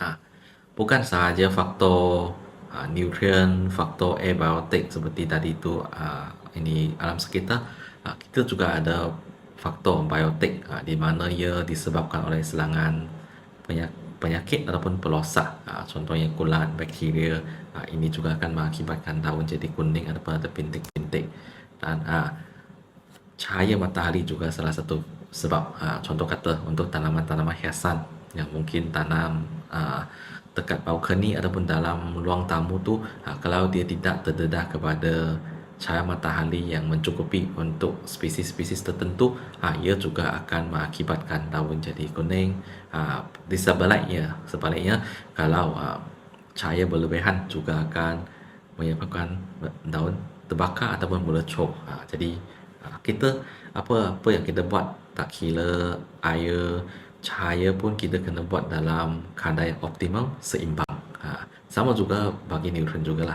Ah, bukan sahaja faktor ah, nutrien, faktor abiotik seperti tadi itu ah, ini alam sekitar, ah, kita juga ada faktor biotik ah, di mana ia disebabkan oleh serangan penyak- penyakit ataupun pelosak. Ah, contohnya kulat, bakteria. Ah, ini juga akan mengakibatkan daun jadi kuning ataupun ada bintik-bintik. Dan ah, cahaya matahari juga salah satu sebab uh, contoh kata untuk tanaman-tanaman hiasan yang mungkin tanam uh, dekat balkoni ataupun dalam ruang tamu tu uh, kalau dia tidak terdedah kepada cahaya matahari yang mencukupi untuk spesies-spesies tertentu uh, ia juga akan mengakibatkan daun jadi kuning. Di sebaliknya sebaliknya kalau cahaya berlebihan juga akan menyebabkan daun terbakar ataupun melecok jadi kita apa apa yang kita buat? Tak kira air cahaya pun kita kena buat dalam kadar yang optimal seimbang. Ha, sama juga bagi neutron jugalah